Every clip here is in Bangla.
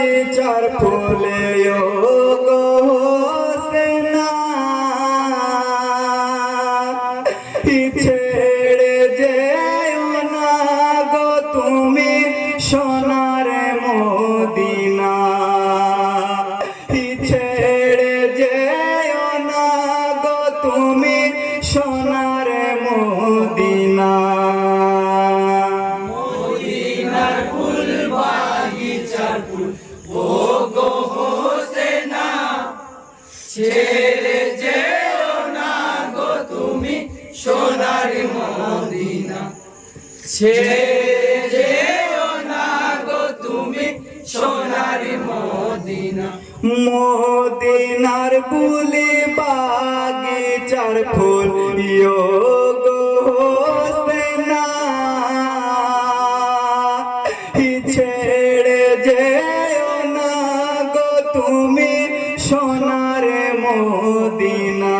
বাগিচার ফুলে ছেড়ে যেও না গো তুমি সোনার মদিনা। ছেড়ে যেও না তুমি সোনার মদিনার বুলি বাগিচার ফুল ইয়ো গো হোসেনা। হি ছেড়ে যেও না গো তুমি সোনার মদিনা।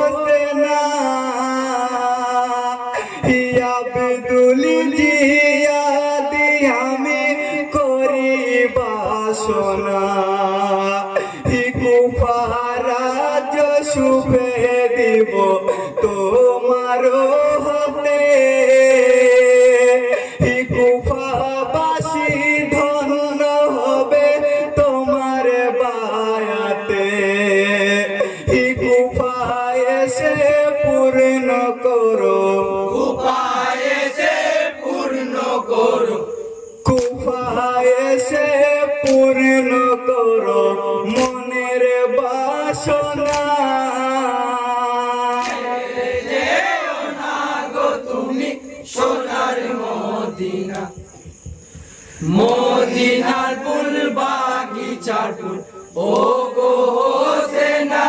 কুফাবাসী ধন্য হবে তোমার বায়াতে। ই কুফা এসে পূর্ণ করো। কুফা এসে পূর্ণ করো। মনের বাসনা মদিনার ফুল, বাগিচার ফুল। ও গো হোসেনা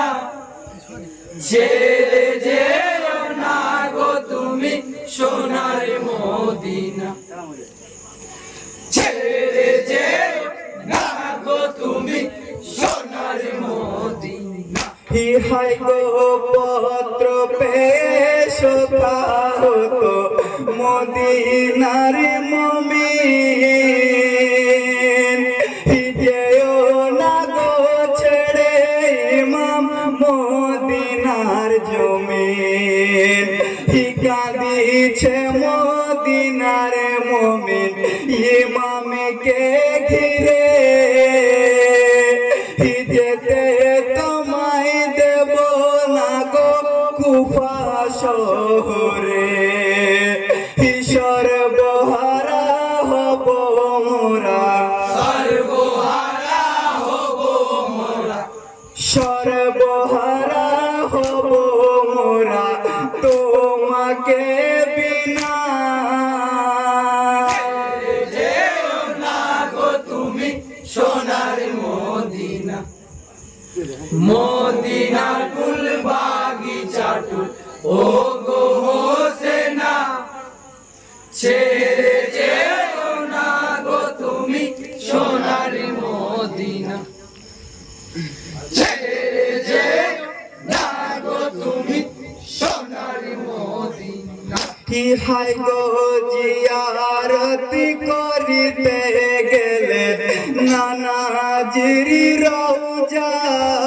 ছেড়ে যেও না গো তুমি সোনার মদিনা। ছেড়ে যেও না গো তুমি সোনার মদিনা। ইহাই গো কাঁদিছে মদিনার মমিন ইমামকে ঘিরে। যেতে তোমায় দেব না গো কুফা শহরে। মদিনার ফুল বাগিচার ফুল। ও গো হোসেনা, ছেড়ে যেও না গো তুমি সোনার মদিনা। ছেড়ে যেও না গো তুমি সোনার মদিনা। ইহাই গো জিয়ারতি করিতে গেলে? নানাজিরি রৌজায়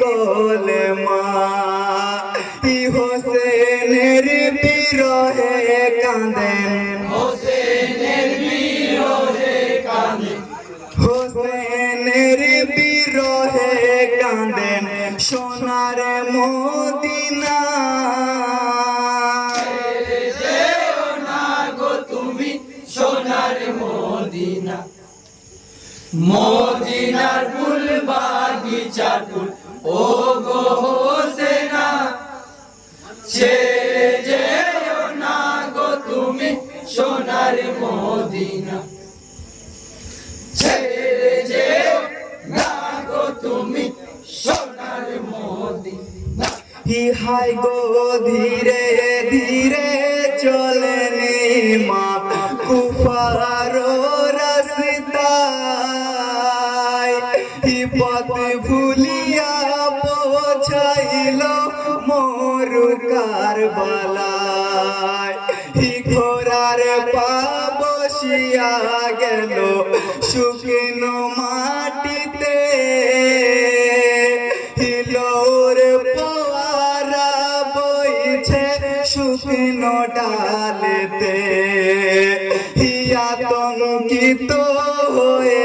কলমা ই হোসেনের বিরহে কাঁদেন হোসেনের বিরহে কাঁদেন হোসেনের বিরহে কাঁদেন সোনার মদিনা। মদিনার ফুল বাগিচা ফুল। ও না গো তুমি সোনার না গো তুমি সোনার ইহাই গো ধীরে ধীরে চলেন মা, কুফার মোর কারবালায়। ই ঘোড়ার পা গেল শুকনো মাটিতে। হিলোর পোয়ারা বইছে শুকনো ডালেতে। আতঙ্কিত হয়ে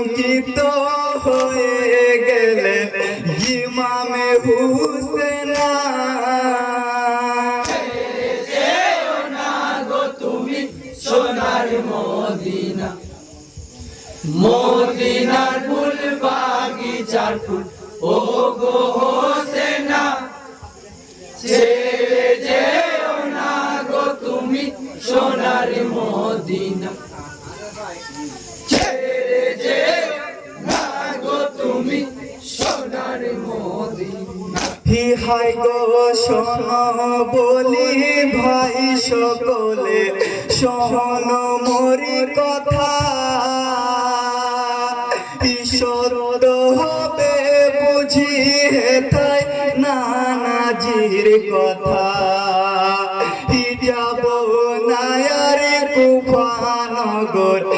আতঙ্কিত হয়ে গেলেন ইমামে হুসেনা। সোনার মদিনা মদিনার ফুল বাগিচার ফুল। ও গো হোসেনা, ছেড়ে যেও না গো তুমি সোনার মদিনা। সোনার মদিনা হি হাই গো শোন বলি ভাই সকলে, শোন মরি কথা। ঈশ্বর হবে বুঝি হেথায় নানাজির কথা। যাব নায়ারে কুফানগর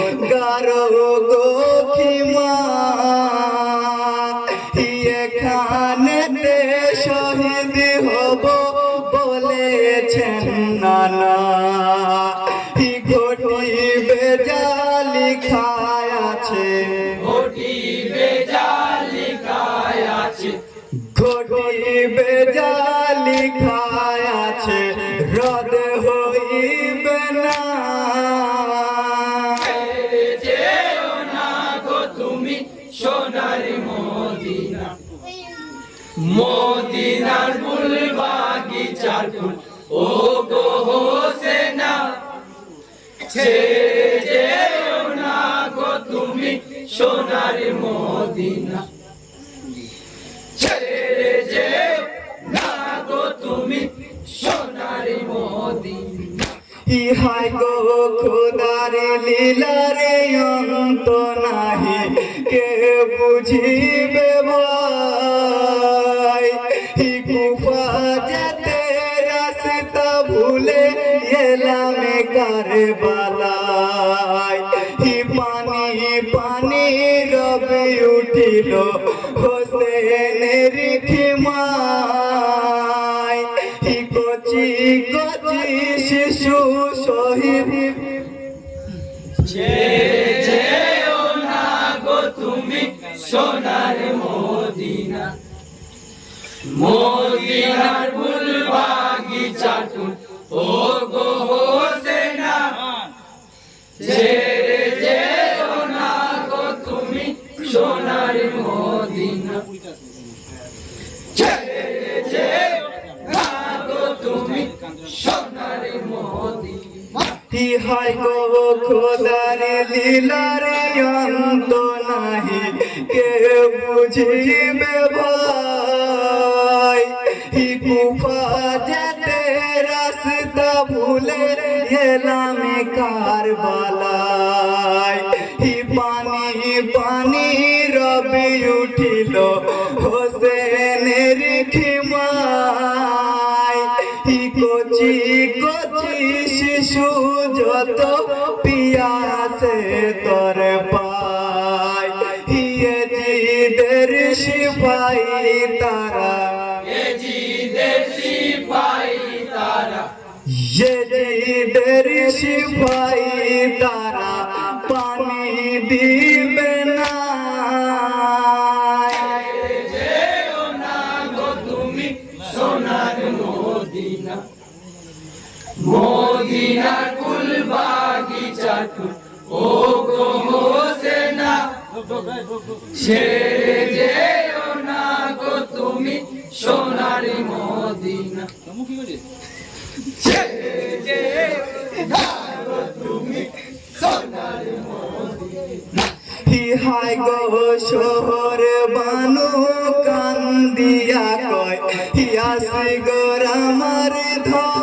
মদিনার ফুল বাগিচার ফুল ও গো হোসেনা যেও না গো তুমি সোনার মদিনা। ছেড়ে যেও না গো তুমি সোনার মদিনা। ইহাই গো খোদার লীলারে অন্ত নাহি, কে বুঝিবে ভাই কারবালায় ই পানি রবে উঠিল হোসেনের খিমায় ই কচি কচি শিশু শহীদ। তুমি সোনার মদিনা। মদিনার ফুল বাগিচা ফুল ও মদিনা ইহাই গো খোদার লীলারে অন্ত নাহি? কে বুঝিবে ভাই ই কুফা যেতে রাস্তা ভুলে এলাম কারবালায়। ই পানি পানি রবি উঠিল, হোসেনের খিমায় জিদের সিপাই তারা পানি দিবে না তুমি সোনার মদিনা মদিনার কুল বাগিচার ফুল ও গো হোসেনা ছেড়ে যেও না গো তুমি। সোনার মদিনা। তুমি সোনার হি হাই গো শহর বানু কান্দিয়া কয় হিয়াসি গোর আমার ধন।